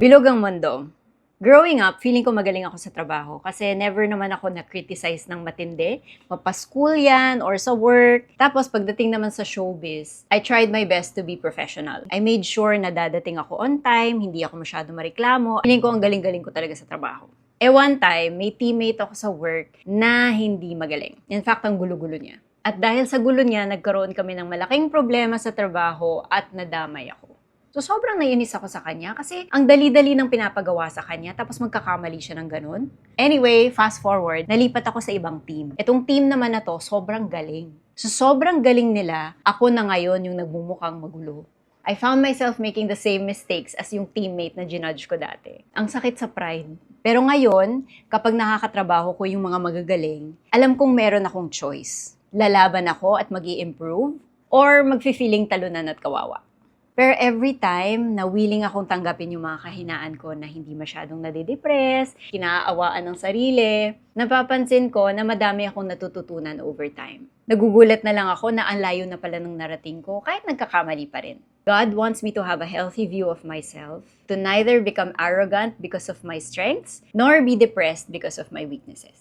Bilog ang mundo. Growing up, feeling ko magaling ako sa trabaho kasi never naman ako na-criticize ng matindi. Mapa-school yan or sa work. Tapos pagdating naman sa showbiz, I tried my best to be professional. I made sure na dadating ako on time, hindi ako masyado mareklamo. Feeling ko ang galing-galing ko talaga sa trabaho. Eh one time, may teammate ako sa work na hindi magaling. In fact, ang gulo-gulo niya. At dahil sa gulo niya, nagkaroon kami ng malaking problema sa trabaho at nadamay ako. So, sobrang nainis ako sa kanya kasi ang dali-dali ng pinapagawa sa kanya tapos magkakamali siya ng ganun. Anyway, fast forward, nalipat ako sa ibang team. Itong team naman na to, sobrang galing. So, sobrang galing nila, ako na ngayon yung nagbumukhang magulo. I found myself making the same mistakes as yung teammate na ginudge ko dati. Ang sakit sa pride. Pero ngayon, kapag nakakatrabaho ko yung mga magagaling, alam kong meron akong choice. Lalaban ako at mag improve or magfi-feeling talunan at kawawa. Pero every time na willing akong tanggapin yung mga kahinaan ko na hindi masyadong nadidepress, kinaawaan ng sarili, napapansin ko na madami akong natututunan over time. Nagugulat na lang ako na ang layo na pala ng narating ko kahit nagkakamali pa rin. God wants me to have a healthy view of myself, to neither become arrogant because of my strengths, nor be depressed because of my weaknesses.